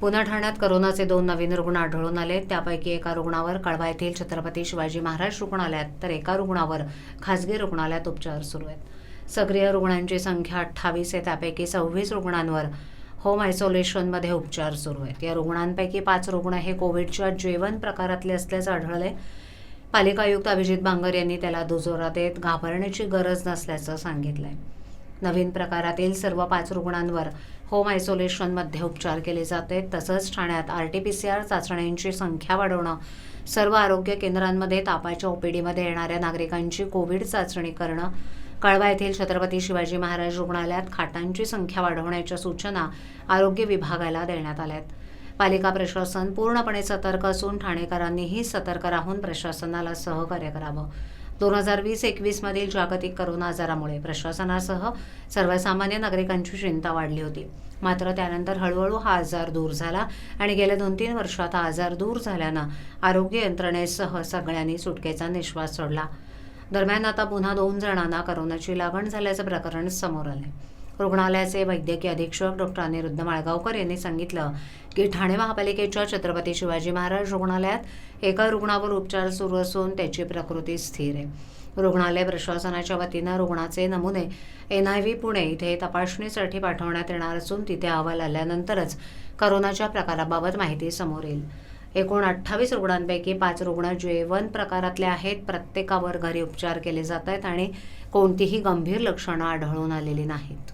पुणे ठाण्यात करोनाचे दोन नवीन रुग्ण आढळून आले. त्यापैकी एका रुग्णावर कळवा येथील छत्रपती शिवाजी महाराज रुग्णालयात तर एका रुग्णावर खासगी रुग्णालयात उपचार सुरू आहेत. सक्रिय रुग्णांची संख्या अठ्ठावीस आहे. त्यापैकी सव्वीस रुग्णांवर होम आयसोलेशनमध्ये उपचार सुरू आहेत. या रुग्णांपैकी पाच रुग्ण हे कोविडच्या जेवण प्रकारातले असल्याचं आढळले पालिका आयुक्त अभिजित बांगर यांनी त्याला दुजोरा देत घाबरण्याची गरज नसल्याचं सांगितलंय. नवीन प्रकारातील सर्व पाच रुग्णांवर होम आयसोलेशनमध्ये उपचार केले जाते. तसंच ठाण्यात R T P C R चाचण्यांची संख्या वाढवणं सर्व आरोग्य केंद्रांमध्ये तापाच्या ओपीडीमध्ये येणाऱ्या नागरिकांची कोविड चाचणी करणं कळवा येथील छत्रपती शिवाजी महाराज रुग्णालयात खाटांची संख्या वाढवण्याच्या सूचना आरोग्य विभागाला देण्यात आल्या आहेत पालिका प्रशासन पूर्णपणे सतर्क असून ठाणेकरांनीही सतर्क राहून प्रशासनाला सहकार्य करावं. दोन हजार वीस एकवीसमधील जागतिक करोना आजारामुळे प्रशासनासह सर्वसामान्य नागरिकांची चिंता वाढली होती. मात्र त्यानंतर हळूहळू हा आजार दूर झाला आणि गेल्या दोन तीन वर्षात हा आजार दूर झाल्यानं आरोग्य यंत्रणेसह सगळ्यांनी सुटकेचा निश्वास सोडला. दरम्यान आता पुन्हा दोन जणांना करोनाची लागण झाल्याचं प्रकरण समोर आले रुग्णालयाचे वैद्यकीय अधीक्षक डॉक्टर अनिरुद्ध माळगावकर यांनी सांगितलं की ठाणे महापालिकेच्या छत्रपती शिवाजी महाराज रुग्णालयात एका रुग्णावर उपचार सुरू असून त्याची प्रकृती स्थिर आहे. रुग्णालय प्रशासनाच्या वतीनं रुग्णाचे नमुने एन आय व्ही पुणे इथे तपासणीसाठी पाठवण्यात येणार असून तिथे अहवाल आल्यानंतरच करोनाच्या प्रकाराबाबत माहिती समोर येईल. एकूण अठ्ठावीस रुग्णांपैकी पाच रुग्ण जेवण प्रकारातले आहेत. प्रत्येकावर घरी उपचार केले जात आहेत आणि कोणतीही गंभीर लक्षणं आढळून आलेली नाहीत.